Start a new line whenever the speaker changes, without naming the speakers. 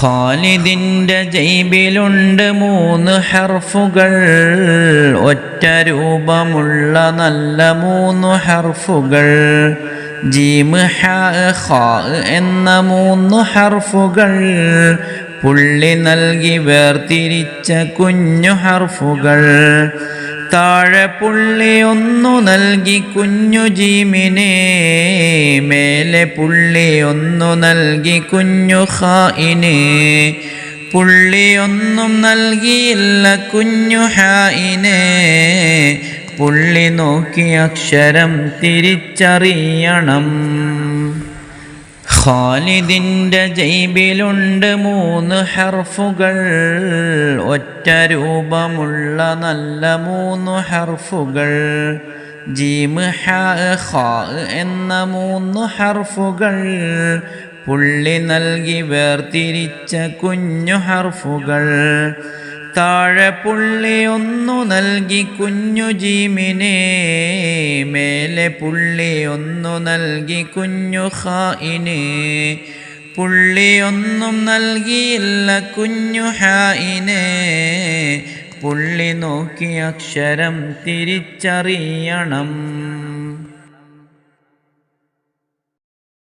ഖാലിദിന്റെ ജൈബിലുണ്ട് മൂന്ന് ഹർഫുകൾ. ഒറ്റ രൂപമുള്ള നല്ല മൂന്ന് ഹർഫുകൾ. ജീമ് ഹ ഖാ എന്ന മൂന്ന് ഹർഫുകൾ. പുള്ളി നൽകി വേർതിരിച്ച കുഞ്ഞു ഹർഫുകൾ. പുള്ളി ഒന്നു നൽകി കുഞ്ഞു ജീമിനെ മേലെ പുള്ളി ഒന്നു നൽകി കുഞ്ഞു ഹായിനെ പുള്ളി ഒന്നും നൽകിയില്ല കുഞ്ഞു ഹായിനെ പുള്ളി നോക്കി അക്ഷരം തിരിച്ചറിയണം. ഖാലിദിന്റെ ജൈബിലുണ്ട് മൂന്ന് ഹർഫുകൾ. ഒറ്റ രൂപമുള്ള നല്ല മൂന്ന് ഹർഫുകൾ. ജീമ് എന്ന മൂന്ന് ഹർഫുകൾ. പുള്ളി നൽകി വേർതിരിച്ച കുഞ്ഞു ഹർഫുകൾ. താഴെ പുള്ളിയൊന്നു നൽകി കുഞ്ഞു ജീമിനെ മേലെ പുള്ളിയൊന്നു നൽകി കുഞ്ഞു ഹായിന് പുള്ളിയൊന്നും നൽകിയില്ല കുഞ്ഞു ഹായിന് പുള്ളി നോക്കി അക്ഷരം തിരിച്ചറിയണം.